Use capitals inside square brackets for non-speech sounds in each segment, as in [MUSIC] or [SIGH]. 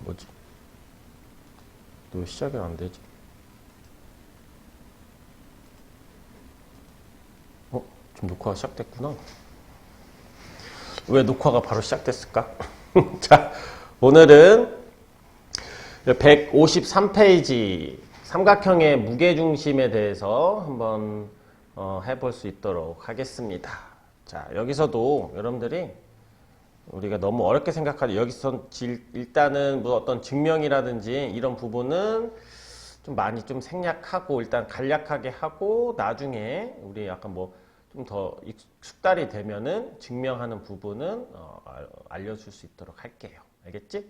뭐지? 너 시작이 안 되지? 어? 지금 녹화가 시작됐구나. 왜 녹화가 바로 시작됐을까? [LAUGHS] 자, 오늘은 153페이지 삼각형의 무게중심에 대해서 한번 어, 해볼 수 있도록 하겠습니다. 자, 여기서도 여러분들이 우리가 너무 어렵게 생각하지 여기서 질- 일단은 뭐 어떤 증명이라든지 이런 부분은 좀 많이 좀 생략하고 일단 간략하게 하고 나중에 우리 약간 뭐 좀 더 숙달이 되면은 증명하는 부분은 어, 알- 알려줄 수 있도록 할게요. 알겠지?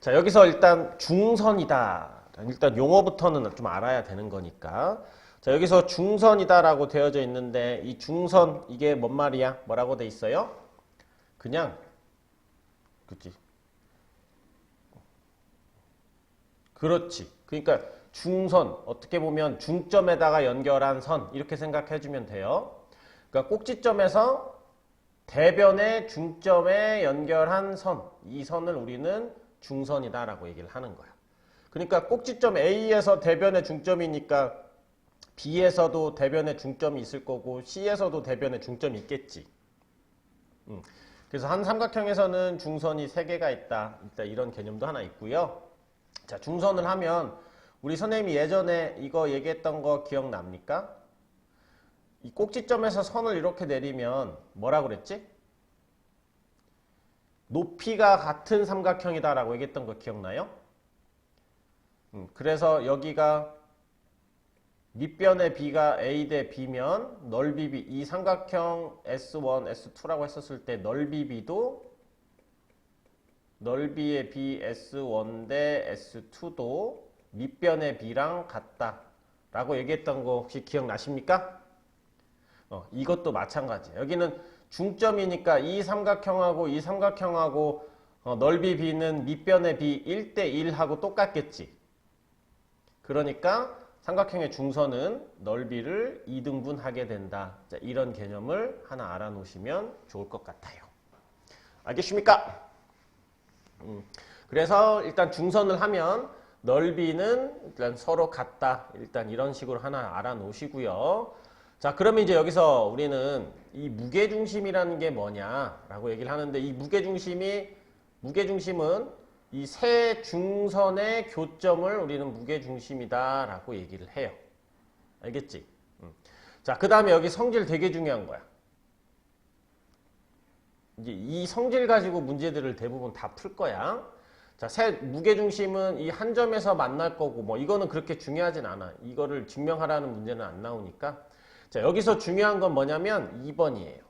자 여기서 일단 중선이다. 일단 용어부터는 좀 알아야 되는 거니까. 자 여기서 중선이다라고 되어져 있는데 이 중선 이게 뭔 말이야? 뭐라고 돼 있어요? 그냥 그치? 그렇지. 그러니까 중선 어떻게 보면 중점에다가 연결한 선 이렇게 생각해 주면 돼요. 그러니까 꼭지점에서 대변의 중점에 연결한 선, 이 선을 우리는 중선이다 라고 얘기를 하는 거야. 그러니까 꼭지점 A에서 대변의 중점이니까 B에서도 대변의 중점이 있을 거고 C에서도 대변의 중점이 있겠지. 음. 그래서 한 삼각형에서는 중선이 세 개가 있다. 일단 이런 개념도 하나 있고요. 자, 중선을 하면 우리 선생님이 예전에 이거 얘기했던 거 기억납니까? 이 꼭지점에서 선을 이렇게 내리면 뭐라 그랬지? 높이가 같은 삼각형이다라고 얘기했던 거 기억나요? 음, 그래서 여기가 밑변의 B가 A 대 B면 넓이 B, 이 삼각형 S1, S2라고 했었을 때 넓이 B도 넓이의 B S1 대 S2도 밑변의 B랑 같다 라고 얘기했던 거 혹시 기억나십니까? 어, 이것도 마찬가지예요. 여기는 중점이니까 이 삼각형하고 이 삼각형하고 어, 넓이 B는 밑변의 B 1대 1하고 똑같겠지. 그러니까 삼각형의 중선은 넓이를 2등분하게 된다. 자, 이런 개념을 하나 알아놓으시면 좋을 것 같아요. 알겠습니까? 음, 그래서 일단 중선을 하면 넓이는 일단 서로 같다. 일단 이런 식으로 하나 알아놓으시고요. 자, 그러면 이제 여기서 우리는 이 무게중심이라는 게 뭐냐라고 얘기를 하는데 이 무게중심이 무게중심은 이 세 중선의 교점을 우리는 무게중심이다라고 얘기를 해요. 알겠지? 음. 자, 그 다음에 여기 성질 되게 중요한 거야. 이제 이 성질 가지고 문제들을 대부분 다 풀 거야. 자, 세 무게중심은 이 한 점에서 만날 거고 뭐 이거는 그렇게 중요하진 않아. 이거를 증명하라는 문제는 안 나오니까. 자, 여기서 중요한 건 뭐냐면 2번이에요.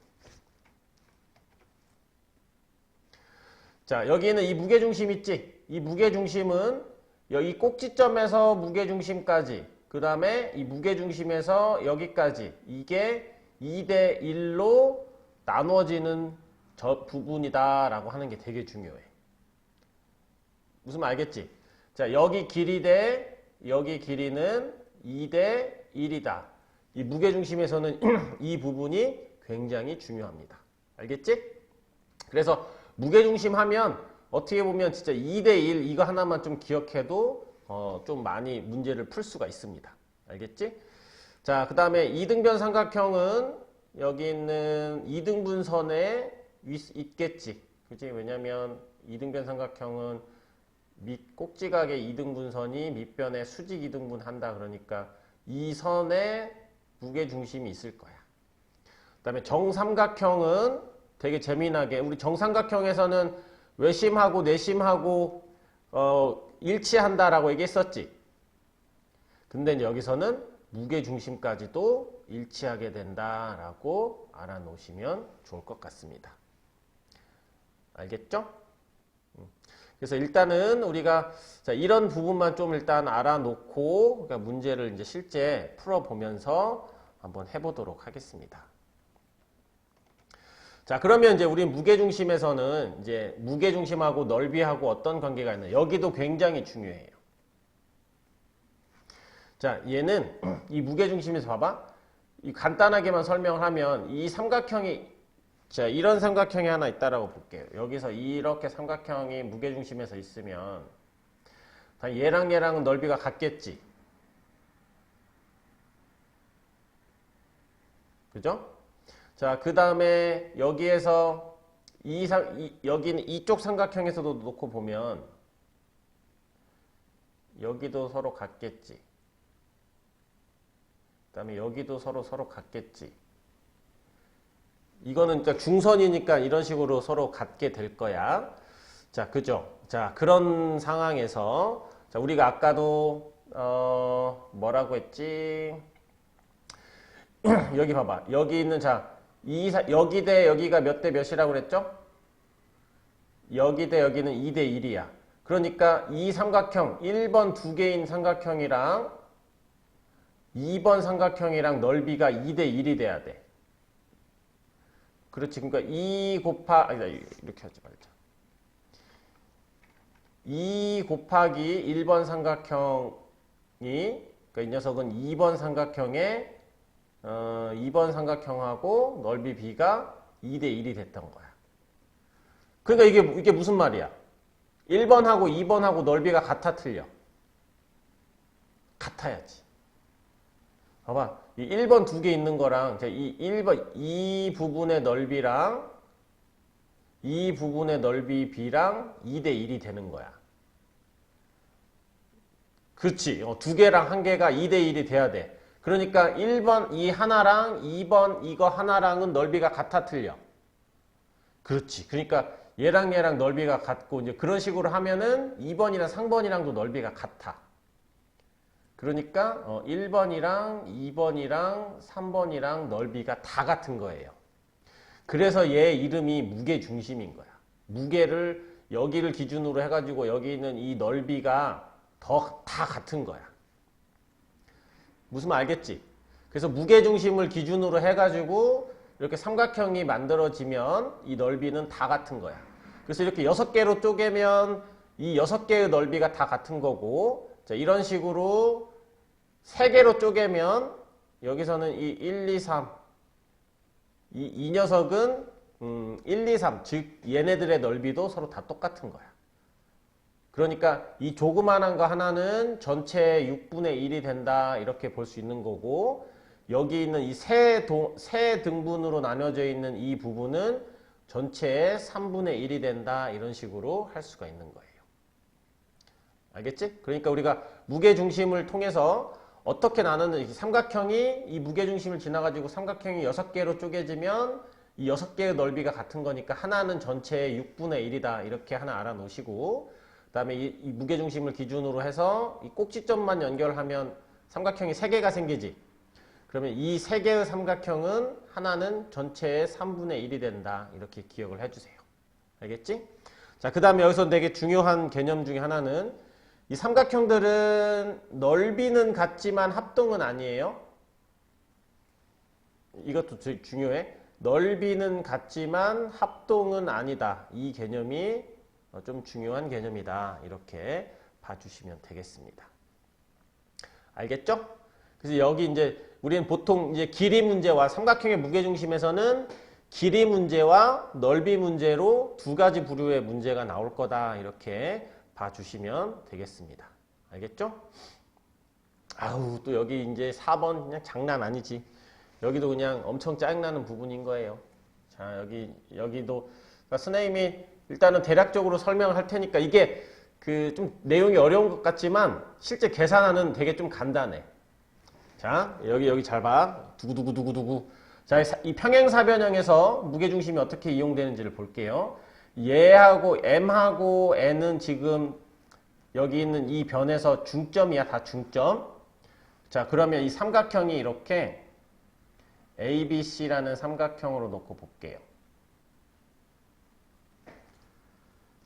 자, 여기는 이 무게중심 있지? 이 무게중심은 여기 꼭지점에서 무게중심까지, 그 다음에 이 무게중심에서 여기까지, 이게 2대 1로 나누어지는 저 부분이다 라고 하는 게 되게 중요해. 무슨 말 알겠지? 자, 여기 길이 대 여기 길이는 2대 1이다. 이 무게중심에서는 [CLEARS THROAT] 이 부분이 굉장히 중요합니다. 알겠지? 그래서 무게중심 하면 어떻게 보면 진짜 2대1 이거 하나만 좀 기억해도 어, 좀 많이 문제를 풀 수가 있습니다. 알겠지? 자, 그 다음에 이등변 삼각형은 여기 있는 이등분선에 위- 있겠지. 그지? 왜냐면 이등변 삼각형은 밑 꼭지각의 이등분선이 밑변에 수직 이등분 한다 그러니까 이 선에 무게중심이 있을 거야. 그 다음에 정삼각형은 되게 재미나게 우리 정삼각형에서는 외심하고 내심하고 어, 일치한다라고 얘기했었지. 근데 여기서는 무게중심까지도 일치하게 된다라고 알아놓으시면 좋을 것 같습니다. 알겠죠? 음. 그래서 일단은 우리가 자, 이런 부분만 좀 일단 알아놓고 그러니까 문제를 이제 실제 풀어보면서 한번 해보도록 하겠습니다. 자, 그러면 이제 우리 무게중심에서는 이제 무게중심하고 넓이하고 어떤 관계가 있나? 여기도 굉장히 중요해요. 자, 얘는 이 무게중심에서 봐봐. 이 간단하게만 설명을 하면 이 삼각형이 자, 이런 삼각형이 하나 있다라고 볼게요. 여기서 이렇게 삼각형이 무게중심에서 있으면 다 얘랑 얘랑은 넓이가 같겠지. 그죠? 자, 그 다음에 여기에서 이, 상, 이, 여기는 이쪽 삼각형에서도 놓고 보면 여기도 서로 같겠지. 그 다음에 여기도 서로 서로 같겠지. 이거는 그러니까 중선이니까 이런 식으로 서로 같게 될 거야. 자, 그죠? 자, 그런 상황에서 자, 우리가 아까도 어, 뭐라고 했지? [CLEARS THROAT] 여기 봐봐. 여기 있는 자, 이 사- 여기 대 여기가 몇 대 몇이라고 그랬죠? 여기 대 여기는 2 대 1이야. 그러니까 이 삼각형 1번 두 개인 삼각형이랑 2번 삼각형이랑 넓이가 2 대 1이 돼야 돼. 그렇지. 그러니까 2 곱하 아니다. 이렇게 하지 말자. 2 곱하기 1번 삼각형이 그러니까 이 녀석은 2번 삼각형의 어, 2번 삼각형하고 넓이 b가 2대 1이 됐던 거야. 그러니까 이게 이게 무슨 말이야? 1번하고 2번하고 넓이가 같아 틀려. 같아야지. 봐봐. 이 1번 두 개 있는 거랑 자, 이 1번 이 부분의 넓이랑 이 부분의 넓이 b랑 2대 1이 되는 거야. 그렇지. 어, 두 개랑 한 개가 2대 1이 돼야 돼. 그러니까 1번 이 하나랑 2번 이거 하나랑은 넓이가 같아 틀려. 그렇지. 그러니까 얘랑 얘랑 넓이가 같고 이제 그런 식으로 하면은 2번이랑 3번이랑도 넓이가 같아. 그러니까 어, 1번이랑 2번이랑 3번이랑 넓이가 다 같은 거예요. 그래서 얘 이름이 무게 중심인 거야. 무게를 여기를 기준으로 해가지고 여기 있는 이 넓이가 더 다 같은 거야. 무슨 말 알겠지? 그래서 무게 중심을 기준으로 해가지고 이렇게 삼각형이 만들어지면 이 넓이는 다 같은 거야. 그래서 이렇게 여섯 개로 쪼개면 이 여섯 개의 넓이가 다 같은 거고 자, 이런 식으로 세 개로 쪼개면 여기서는 이 1, 2, 3 이, 이 녀석은 음, 1, 2, 3, 즉 얘네들의 넓이도 서로 다 똑같은 거야. 그러니까 이 조그만한 거 하나는 전체의 6분의 1이 된다 이렇게 볼 수 있는 거고 여기 있는 이세세 등분으로 나눠져 있는 이 부분은 전체의 3분의 1이 된다 이런 식으로 할 수가 있는 거예요. 알겠지? 그러니까 우리가 무게 중심을 통해서 어떻게 나누는 이 삼각형이 이 무게 중심을 지나가지고 삼각형이 6개로 쪼개지면 이 6개의 넓이가 같은 거니까 하나는 전체의 6분의 1이다 이렇게 하나 알아놓으시고 그 다음에 이, 이 무게 중심을 기준으로 해서 이 꼭지점만 연결하면 삼각형이 3개가 생기지 그러면 이 3개의 삼각형은 하나는 전체의 3분의 1이 된다 이렇게 기억을 해주세요 알겠지? 자 그 다음에 여기서 되게 중요한 개념 중에 하나는 이 삼각형들은 넓이는 같지만 합동은 아니에요. 이것도 중요해. 넓이는 같지만 합동은 아니다. 이 개념이 어, 좀 중요한 개념이다. 이렇게 봐주시면 되겠습니다. 알겠죠? 그래서 여기 이제 우리는 보통 이제 길이 문제와 삼각형의 무게중심에서는 길이 문제와 넓이 문제로 두 가지 부류의 문제가 나올 거다. 이렇게 봐주시면 되겠습니다. 알겠죠? 아우 또 여기 이제 4번 그냥 장난 아니지. 여기도 그냥 엄청 짜증나는 부분인 거예요. 자 여기 여기도 그러니까 선생님이 일단은 대략적으로 설명을 할 테니까 이게 그 좀 내용이 어려운 것 같지만 실제 계산하는 되게 좀 간단해. 자 여기 여기 잘 봐. 두구두구 두구두구. 자 이 평행사변형에서 무게중심이 어떻게 이용되는지를 볼게요. 얘하고 m하고 n은 지금 여기 있는 이 변에서 중점이야 다 중점 자 그러면 이 삼각형이 이렇게 ABC라는 삼각형으로 놓고 볼게요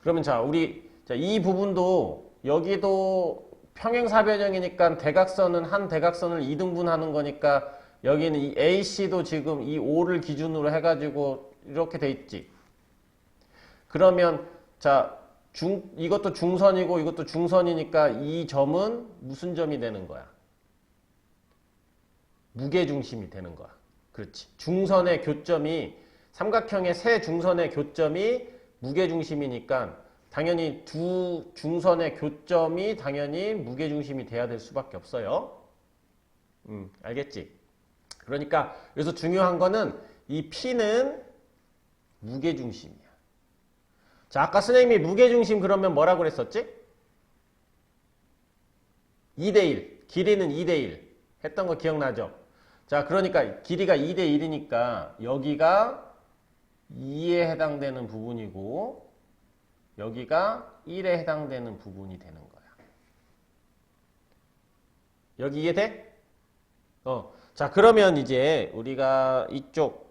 그러면 자 우리 자, 이 부분도 여기도 평행사변형이니까 대각선은 한 대각선을 2등분하는 거니까 여기는 이 AC도 지금 이 O를 기준으로 해가지고 이렇게 돼 있지 그러면 자 중, 이것도 중선이고 이것도 중선이니까 이 점은 무슨 점이 되는 거야? 무게중심이 되는 거야. 그렇지. 중선의 교점이 삼각형의 세 중선의 교점이 무게중심이니까 당연히 두 중선의 교점이 당연히 무게중심이 돼야 될 수밖에 없어요. 음, 알겠지? 그러니까 여기서 중요한 거는 이 P는 무게중심이야. 자, 아까 선생님이 무게중심 그러면 뭐라고 그랬었지? 2대1. 길이는 2대1. 했던 거 기억나죠? 자, 그러니까 길이가 2대1이니까 여기가 2에 해당되는 부분이고 여기가 1에 해당되는 부분이 되는 거야. 여기 이해돼? 어. 자, 그러면 이제 우리가 이쪽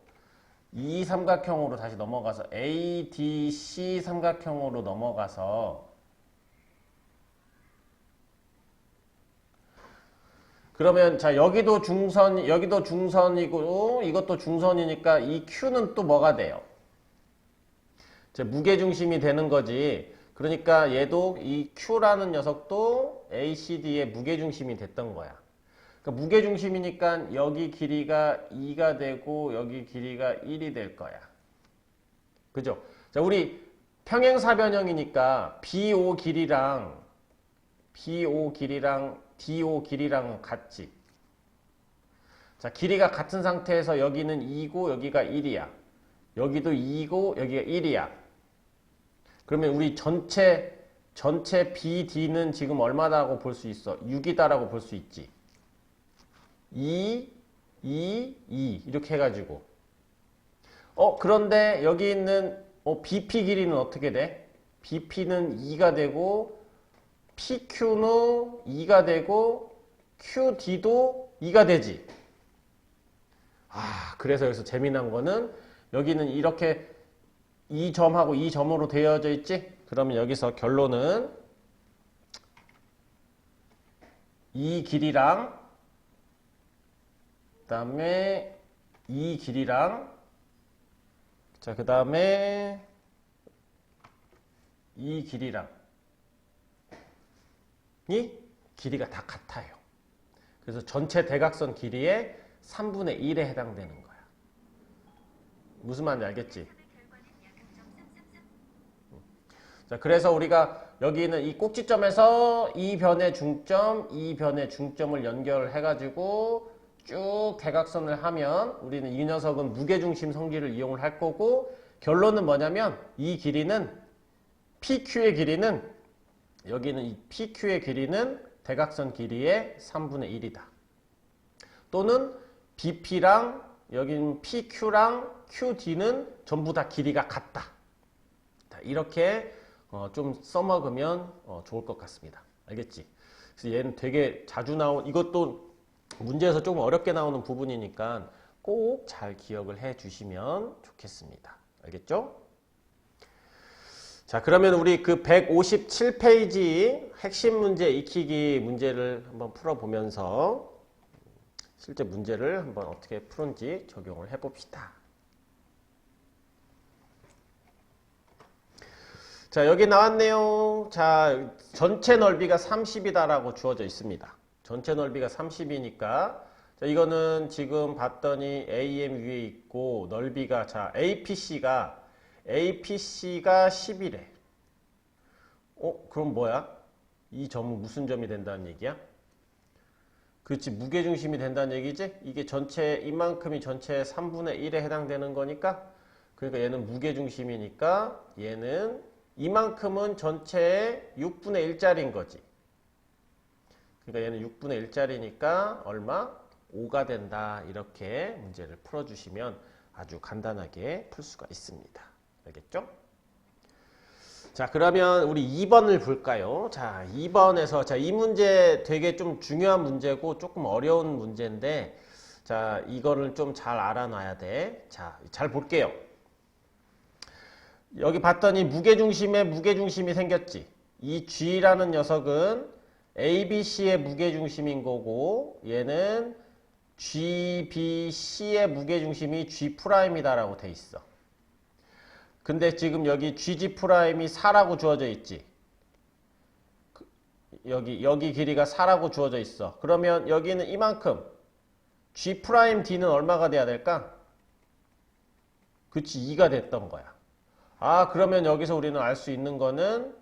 이 삼각형으로 다시 넘어가서 ADC 삼각형으로 넘어가서 그러면 자 여기도 중선 여기도 중선이고 이것도 중선이니까 이 Q는 또 뭐가 돼요? 이제 무게 중심이 되는 거지. 그러니까 얘도 이 Q라는 녀석도 ACD의 무게 중심이 됐던 거야. 그러니까 무게 중심이니까 여기 길이가 2가 되고 여기 길이가 1이 될 거야. 그죠? 자, 우리 평행사변형이니까 BO 길이랑 BO 길이랑 DO 길이랑 같지. 자, 길이가 같은 상태에서 여기는 2고 여기가 1이야. 여기도 2고 여기가 1이야. 그러면 우리 전체 전체 BD는 지금 얼마다고 볼 수 있어? 6이다라고 볼 수 있지. 2, 2, 2 이렇게 해가지고 어 그런데 여기 있는 어, BP 길이는 어떻게 돼? BP는 2가 되고 PQ는 2가 되고 QD도 2가 되지. 아 그래서 여기서 재미난 거는 여기는 이렇게 이 점하고 이 점으로 되어져 있지? 그러면 여기서 결론은 이 길이랑 그 다음에 이 길이랑 자, 그 다음에 이 길이랑 이 길이가 다 같아요. 그래서 전체 대각선 길이의 3분의 1에 해당되는 거야. 무슨 말인지 알겠지? 자, 그래서 우리가 여기는 이 꼭지점에서 이 변의 중점, 이 변의 중점을 연결해가지고 쭉 대각선을 하면 우리는 이 녀석은 무게중심 성질을 이용을 할 거고 결론은 뭐냐면 이 길이는 PQ의 길이는 여기는 이 PQ의 길이는 대각선 길이의 3분의 1이다. 또는 BP랑 여기는 PQ랑 QD는 전부 다 길이가 같다. 자, 이렇게 어, 좀 써먹으면 어, 좋을 것 같습니다. 알겠지? 그래서 얘는 되게 자주 나온 이것도 문제에서 조금 어렵게 나오는 부분이니까 꼭 잘 기억을 해 주시면 좋겠습니다. 알겠죠? 자, 그러면 우리 그 157페이지 핵심 문제 익히기 문제를 한번 풀어보면서 실제 문제를 한번 어떻게 푸는지 적용을 해봅시다. 자, 여기 나왔네요. 자, 전체 넓이가 30이다라고 주어져 있습니다. 전체 넓이가 30이니까 자, 이거는 지금 봤더니 AM 위에 있고 넓이가 자, APC가 APC가 10이래. 어, 그럼 뭐야? 이 점은 무슨 점이 된다는 얘기야? 그렇지, 무게중심이 된다는 얘기지? 이게 전체, 이만큼이 전체 3분의 1에 해당되는 거니까, 그러니까 얘는 무게중심이니까, 얘는 이만큼은 전체의 6분의 1짜리인 거지. 그러니까 얘는 6분의 1짜리니까 얼마? 5가 된다. 이렇게 문제를 풀어주시면 아주 간단하게 풀 수가 있습니다. 알겠죠? 자, 그러면 우리 2번을 볼까요? 자, 2번에서, 자, 이 문제 되게 좀 중요한 문제고 조금 어려운 문제인데, 자, 이거를 좀 잘 알아놔야 돼. 자, 잘 볼게요. 여기 봤더니 무게중심에 무게중심이 생겼지. 이 G라는 녀석은 ABC의 무게중심인 거고, 얘는 GBC의 무게중심이 G'이다라고 돼 있어. 근데 지금 여기 GG 프라임이 4라고 주어져 있지. 그, 여기 여기 길이가 4라고 주어져 있어. 그러면 여기는 이만큼 G 프라임 D는 얼마가 돼야 될까? 그치 2가 됐던 거야. 아, 그러면 여기서 우리는 알 수 있는 거는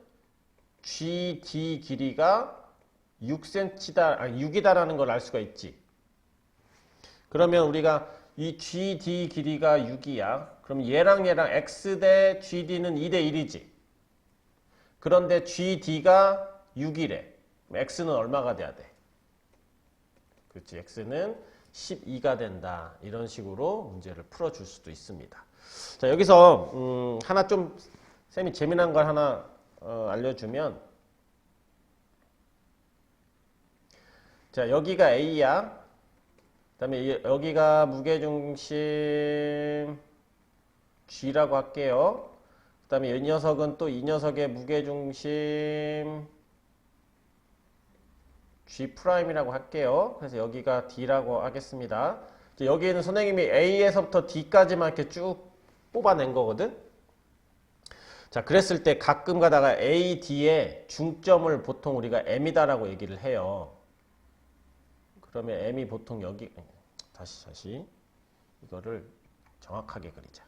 GD 길이가 6cm다, 아니 6이다라는 걸 알 수가 있지. 그러면 우리가 이 GD 길이가 6이야. 그럼 얘랑 얘랑 X 대 GD는 2대 1이지. 그런데 GD가 6이래. X는 얼마가 돼야 돼? 그렇지. X는 12가 된다. 이런 식으로 문제를 풀어줄 수도 있습니다. 자, 여기서, 음, 하나 좀, 쌤이 재미난 걸 하나, 어, 알려주면, 자, 여기가 A야. 그 다음에 여기가 무게중심 G라고 할게요. 그 다음에 이 녀석은 또 이 녀석의 무게중심 G 프라임이라고 할게요. 그래서 여기가 D라고 하겠습니다. 여기에는 선생님이 A에서부터 D까지만 이렇게 쭉 뽑아낸 거거든. 자, 그랬을 때 가끔 가다가 A, D의 중점을 보통 우리가 M이다라고 얘기를 해요. 그러면 M이 보통 여기 다시 다시 이거를 정확하게 그리자.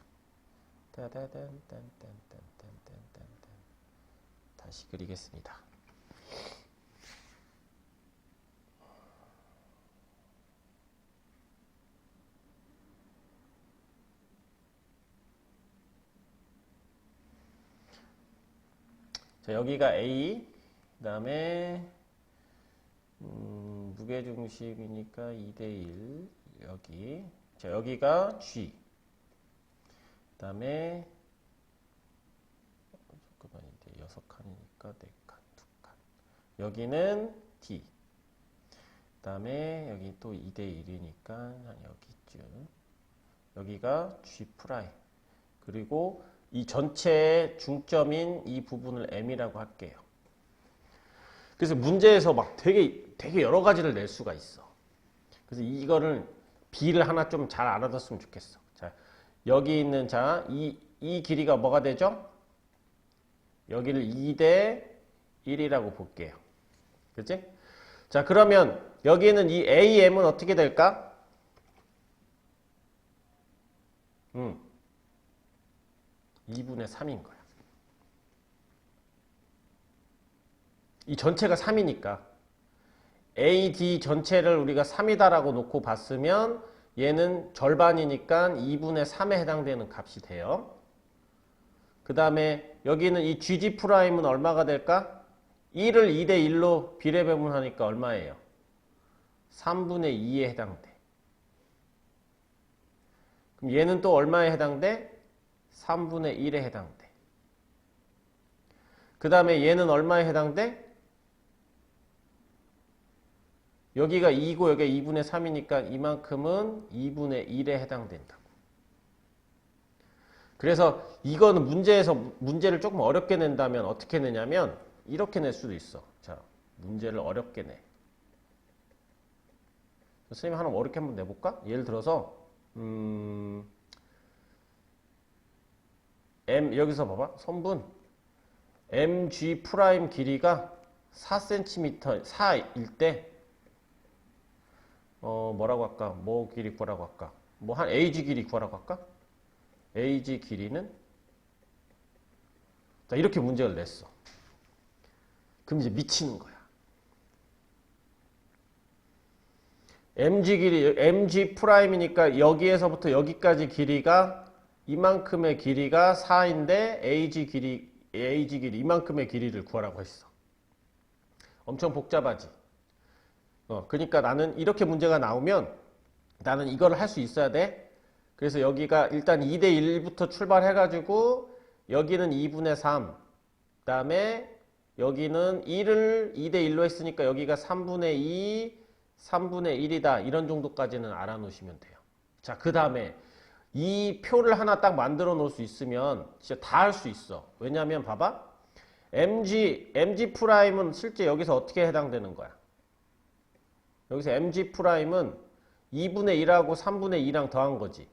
다시 그리겠습니다. 자, 여기가 A, 그 다음에 음, 무게중심이니까 2대1 여기. 자 여기가 G. 그 다음에 잠깐만 이제 여섯 칸이니까 네 칸, 두 칸. 여기는 D 그 다음에 여기 또 2대1이니까 한 여기쯤. 여기가 G 프라임. 그리고 이 전체의 중점인 이 부분을 M이라고 할게요 그래서 문제에서 막 되게 되게 여러 가지를 낼 수가 있어. 그래서 이거를 B를 하나 좀 잘 알아뒀으면 좋겠어. 자, 여기 있는 자, 이, 이 길이가 뭐가 되죠? 여기를 2대 1이라고 볼게요. 그치? 자, 그러면 여기는 이 AM은 어떻게 될까? 음. 2분의 3인 거야. 이 전체가 3이니까 AD 전체를 우리가 3이다라고 놓고 봤으면 얘는 절반이니까 2분의 3에 해당되는 값이 돼요. 그 다음에 여기는 이 GG 프라임은 얼마가 될까? 1을 2대 1로 비례배분하니까 얼마예요? 3분의 2에 해당돼. 그럼 얘는 또 얼마에 해당돼? 3분의 1에 해당돼. 그 다음에 얘는 얼마에 해당돼? 여기가 2고 여기가 2분의 3이니까 이만큼은 2분의 1에 해당된다고. 그래서 이거는 문제에서 문제를 조금 어렵게 낸다면 어떻게 내냐면 이렇게 낼 수도 있어. 자, 문제를 어렵게 내. 선생님 하나 어렵게 한번 내볼까? 예를 들어서 음, M 여기서 봐봐 선분 mg 프라임 길이가 4cm 4일 때 어, 뭐라고 할까? 뭐 길이 구하라고 할까? 뭐 한 AG 길이 구하라고 할까? AG 길이는 자, 이렇게 문제를 냈어. 그럼 이제 미치는 거야. MG 길이, MG 프라임이니까 여기에서부터 여기까지 길이가 이만큼의 길이가 4인데 AG 길이, AG 길이 이만큼의 길이를 구하라고 했어. 엄청 복잡하지? 어, 그러니까 나는 이렇게 문제가 나오면 나는 이걸 할 수 있어야 돼. 그래서 여기가 일단 2대 1부터 출발해 가지고 여기는 2분의 3. 그 다음에 여기는 1을 2대 1로 했으니까 여기가 3분의 2, 3분의 1이다. 이런 정도까지는 알아 놓으시면 돼요. 자, 그 다음에 이 표를 하나 딱 만들어 놓을 수 있으면 진짜 다 할 수 있어. 왜냐면 봐봐. mg, mg 프라임은 실제 여기서 어떻게 해당되는 거야? 여기서 mg 프라임은 2분의 1하고 3분의 2랑 더한 거지.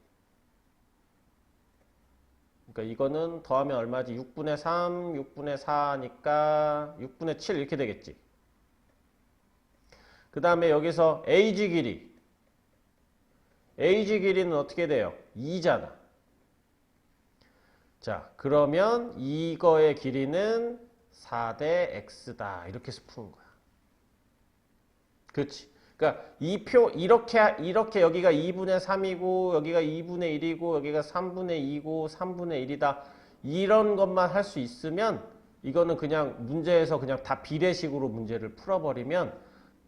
그러니까 이거는 더하면 얼마지? 6분의 3, 6분의 4니까 6분의 7 이렇게 되겠지. 그 다음에 여기서 ag 길이. Ag 길이는 어떻게 돼요? 2잖아. 자, 그러면 이거의 길이는 4대 x다. 이렇게 해서 푸는 거야. 그렇지. 그러니까 이 표 이렇게 이렇게 여기가 2분의 3이고 여기가 2분의 1이고 여기가 3분의 2고 3분의 1이다. 이런 것만 할 수 있으면 이거는 그냥 문제에서 그냥 다 비례식으로 문제를 풀어버리면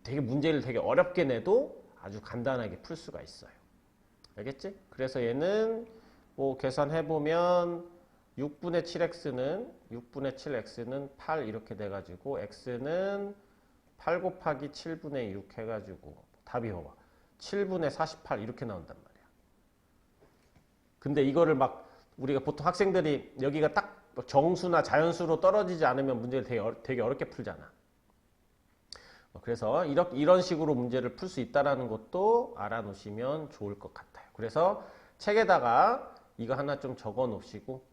되게 문제를 되게 어렵게 내도 아주 간단하게 풀 수가 있어요. 알겠지? 그래서 얘는 뭐 계산해보면 6분의 7x는 6분의 7x는 8 이렇게 돼가지고 x는 8 곱하기 7분의 6 해가지고 답이 봐봐. 7분의 48 이렇게 나온단 말이야. 근데 이거를 막 우리가 보통 학생들이 여기가 딱 정수나 자연수로 떨어지지 않으면 문제를 되게, 어, 되게 어렵게 풀잖아. 어, 그래서 이런 식으로 문제를 풀 수 있다는 것도 알아놓으시면 좋을 것 같아요. 그래서 책에다가 이거 하나 좀 적어 놓으시고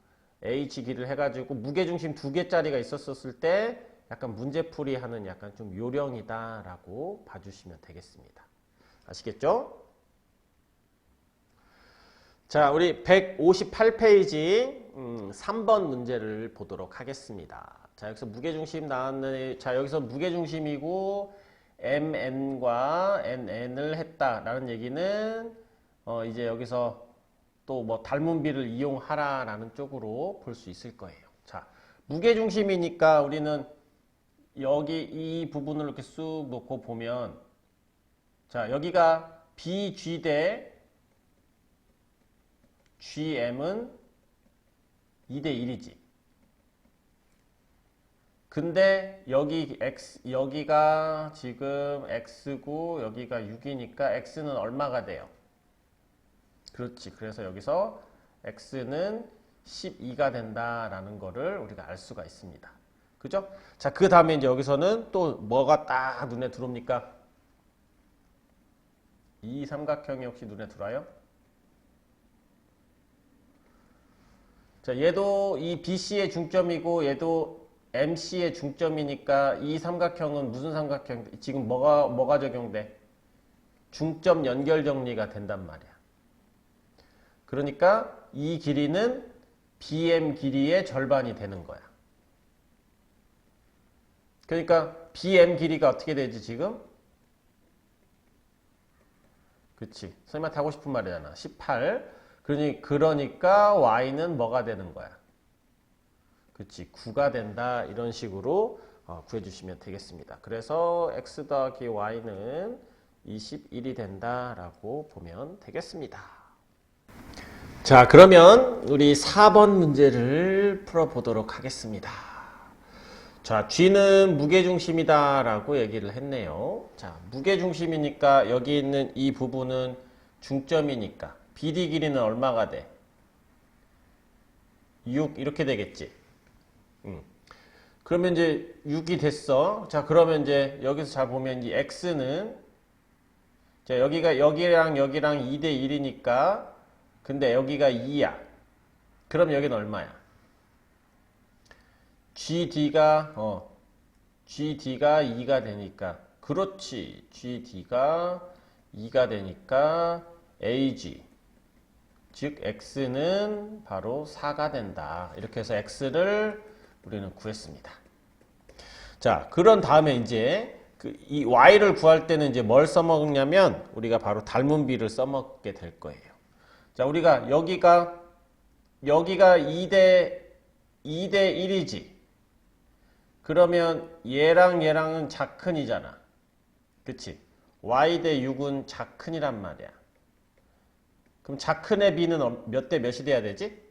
H기를 해가지고 무게중심 두 개짜리가 있었을 때 약간 문제풀이 하는 약간 좀 요령이다 라고 봐주시면 되겠습니다. 아시겠죠? 자, 우리 158페이지 음, 3번 문제를 보도록 하겠습니다. 자, 여기서 무게중심 나왔는 자, 여기서 무게중심이고 MN과 NN을 했다라는 얘기는 어, 이제 여기서 또 뭐 닮은비를 이용하라라는 쪽으로 볼 수 있을 거예요. 자, 무게중심이니까 우리는 여기 이 부분을 이렇게 쑥 놓고 보면 자, 여기가 BG 대 GM은 2대 1이지. 근데 여기 X, 여기가 지금 X고 여기가 6이니까 X는 얼마가 돼요? 그렇지. 그래서 여기서 X는 12가 된다라는 거를 우리가 알 수가 있습니다. 그죠? 자, 그 다음에 이제 여기서는 또 뭐가 딱 눈에 들어옵니까? 이 삼각형이 혹시 눈에 들어와요? 자, 얘도 이 BC의 중점이고 얘도 MC의 중점이니까 이 삼각형은 무슨 삼각형? 지금 뭐가 뭐가 적용돼? 중점 연결 정리가 된단 말이야. 그러니까 이 길이는 BM 길이의 절반이 되는 거야. 그러니까 BM 길이가 어떻게 되지 지금? 그치. 선생님한테 하고 싶은 말이잖아. 18. 그러니, 그러니까 y는 뭐가 되는 거야? 그치. 9가 된다. 이런 식으로 어, 구해주시면 되겠습니다. 그래서 x 더하기 y는 21이 된다라고 보면 되겠습니다. 자, 그러면 우리 4번 문제를 풀어보도록 하겠습니다. 자, G는 무게중심이다 라고 얘기를 했네요. 자, 무게중심이니까 여기 있는 이 부분은 중점이니까 BD 길이는 얼마가 돼? 6 이렇게 되겠지. 음. 그러면 이제 6이 됐어. 자, 그러면 이제 여기서 잘 보면 이 X는 자, 여기가 여기랑 여기랑 2대 1이니까 근데 여기가 2야. 그럼 여기는 얼마야? GD가 어 GD가 2가 되니까 그렇지. GD가 2가 되니까 AG 즉 X는 바로 4가 된다. 이렇게 해서 X를 우리는 구했습니다. 자, 그런 다음에 이제 그 이 Y를 구할 때는 이제 뭘 써먹냐면 우리가 바로 닮은 비를 써먹게 될 거예요. 자, 우리가 여기가 여기가 2대 2대 1이지. 그러면 얘랑 얘랑은 작큰이잖아. 그치? y 대 6은 작큰이란 말이야. 그럼 작큰의 b는 몇 대 몇이 돼야 되지?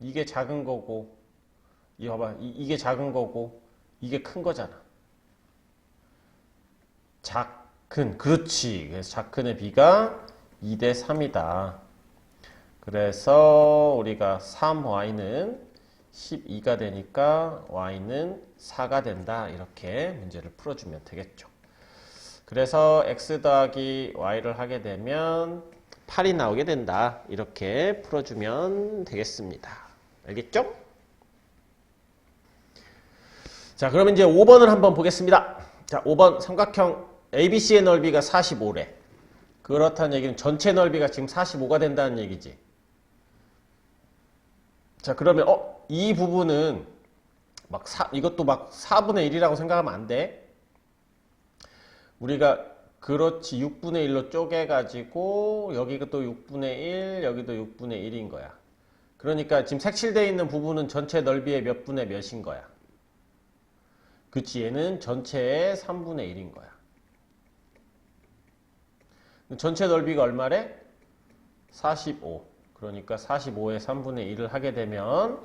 이게 작은 거고, 이 봐봐, 이, 게 작은 거고, 이게 큰 거잖아. 작 큰, 그렇지. 그래서 작큰의 b가 2대 3이다. 그래서 우리가 3y는 12가 되니까 y는 4가 된다. 이렇게 문제를 풀어주면 되겠죠. 그래서 x 더하기 y를 하게 되면 8이 나오게 된다. 이렇게 풀어주면 되겠습니다. 알겠죠? 자, 그럼 이제 5번을 한번 보겠습니다. 자, 5번 삼각형 ABC의 넓이가 45래. 그렇다는 얘기는 전체 넓이가 지금 45가 된다는 얘기지. 자, 그러면 어, 이 부분은 막 사, 이것도 막 4분의 1이라고 생각하면 안 돼. 우리가 그렇지 6분의 1로 쪼개 가지고 여기가 또 6분의 1, 여기도 6분의 1인 거야. 그러니까 지금 색칠되어 있는 부분은 전체 넓이의 몇 분의 몇인 거야. 그치 얘는 전체의 3분의 1인 거야. 전체 넓이가 얼마래? 45. 그러니까 45의 3분의 1을 하게 되면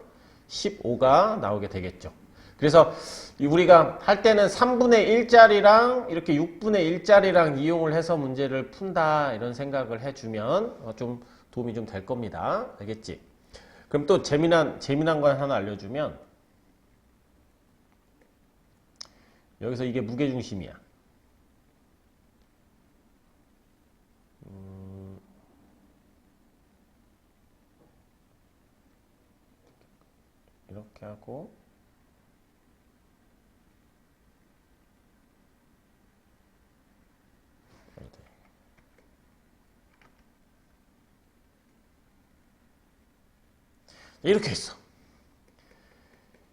15가 나오게 되겠죠. 그래서 우리가 할 때는 3분의 1짜리랑 이렇게 6분의 1짜리랑 이용을 해서 문제를 푼다 이런 생각을 해주면 어, 좀 도움이 좀 될 겁니다. 알겠지? 그럼 또 재미난 재미난 건 하나 알려주면 여기서 이게 무게 중심이야. 음, 이렇게 하고 이렇게. 했어.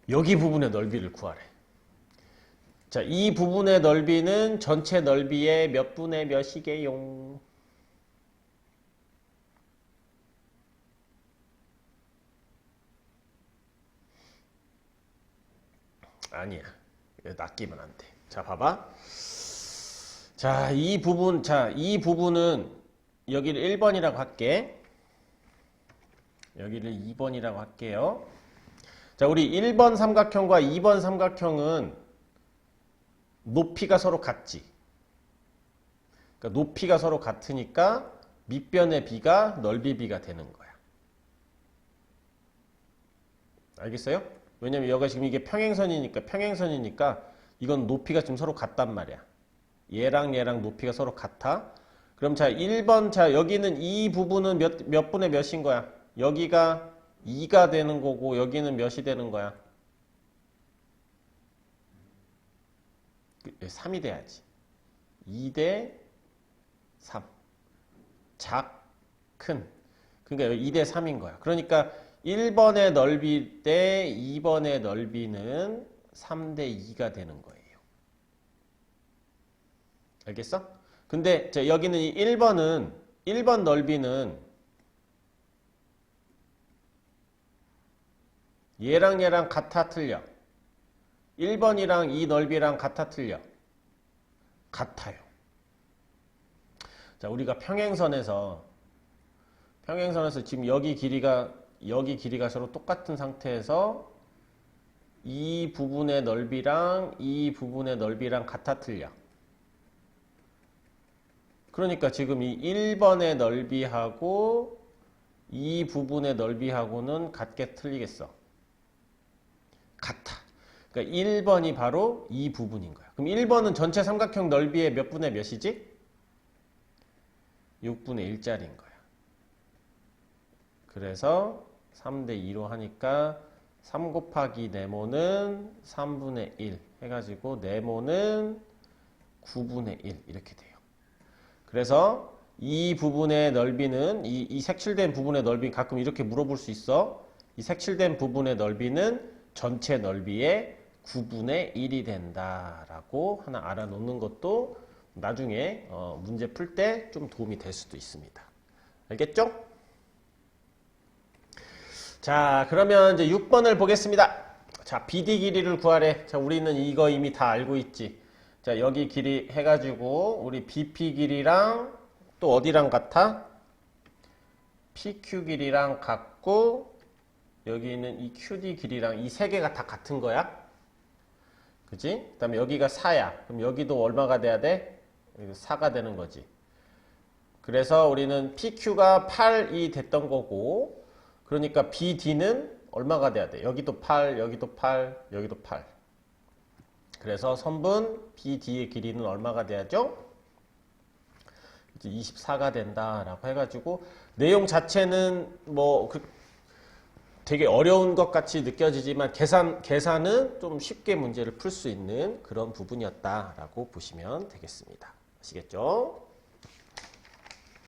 여기 부분의 넓이를 구하래. 자, 이 부분의 넓이는 전체 넓이의 몇 분의 몇이게요? 아니야. 낚이면 안 돼. 자, 봐봐. 자, 이 부분, 자, 이 부분은 여기를 1번이라고 할게. 여기를 2번이라고 할게요. 자, 우리 1번 삼각형과 2번 삼각형은 높이가 서로 같지. 그러니까 높이가 서로 같으니까 밑변의 비가 넓이 비가 되는 거야. 알겠어요? 왜냐면 여기가 지금 이게 평행선이니까 평행선이니까 이건 높이가 지금 서로 같단 말이야. 얘랑 얘랑 높이가 서로 같아. 그럼 자 1번 자 여기는 이 부분은 몇, 몇 분의 몇인 거야? 여기가 2가 되는 거고 여기는 몇이 되는 거야? 3이 돼야지. 2대 3. 작, 큰. 그러니까 여기 2대 3인 거야. 그러니까 1번의 넓이 대 2번의 넓이는 3대 2가 되는 거예요. 알겠어? 근데 자, 여기는 이 1번은 1번 넓이는 얘랑 얘랑 같아 틀려. 1번이랑 이 넓이랑 같아 틀려. 같아요. 자, 우리가 평행선에서 평행선에서 지금 여기 길이가 여기 길이가 서로 똑같은 상태에서 이 부분의 넓이랑 이 부분의 넓이랑 같아 틀려. 그러니까 지금 이 1번의 넓이하고 이 부분의 넓이하고는 같게 틀리겠어. 같아. 그러니까 1번이 바로 이 부분인 거야. 그럼 1번은 전체 삼각형 넓이의 몇 분의 몇이지? 6분의 1짜리인 거야. 그래서 3대 2로 하니까 3 곱하기 네모는 3분의 1 해가지고 네모는 9분의 1 이렇게 돼요. 그래서 이 부분의 넓이는 이, 이 색칠된 부분의 넓이 가끔 이렇게 물어볼 수 있어. 이 색칠된 부분의 넓이는 전체 넓이의 9분의 1이 된다라고 하나 알아놓는 것도 나중에 어, 문제 풀 때 좀 도움이 될 수도 있습니다. 알겠죠? 자, 그러면 이제 6번을 보겠습니다. 자, BD 길이를 구하래. 자, 우리는 이거 이미 다 알고 있지. 자, 여기 길이 해가지고 우리 BP 길이랑 또 어디랑 같아? PQ 길이랑 같고 여기 있는 이 QD 길이랑 이 세 개가 다 같은 거야. 그지? 그 다음에 여기가 4야. 그럼 여기도 얼마가 돼야 돼? 4가 되는 거지. 그래서 우리는 PQ가 8이 됐던 거고 그러니까 BD는 얼마가 돼야 돼? 여기도 8, 여기도 8, 여기도 8. 그래서 선분 BD의 길이는 얼마가 돼야죠? 이제 24가 된다라고 해가지고 내용 자체는 뭐 그 되게 어려운 것 같이 느껴지지만 계산 계산은 좀 쉽게 문제를 풀 수 있는 그런 부분이었다라고 보시면 되겠습니다. 아시겠죠?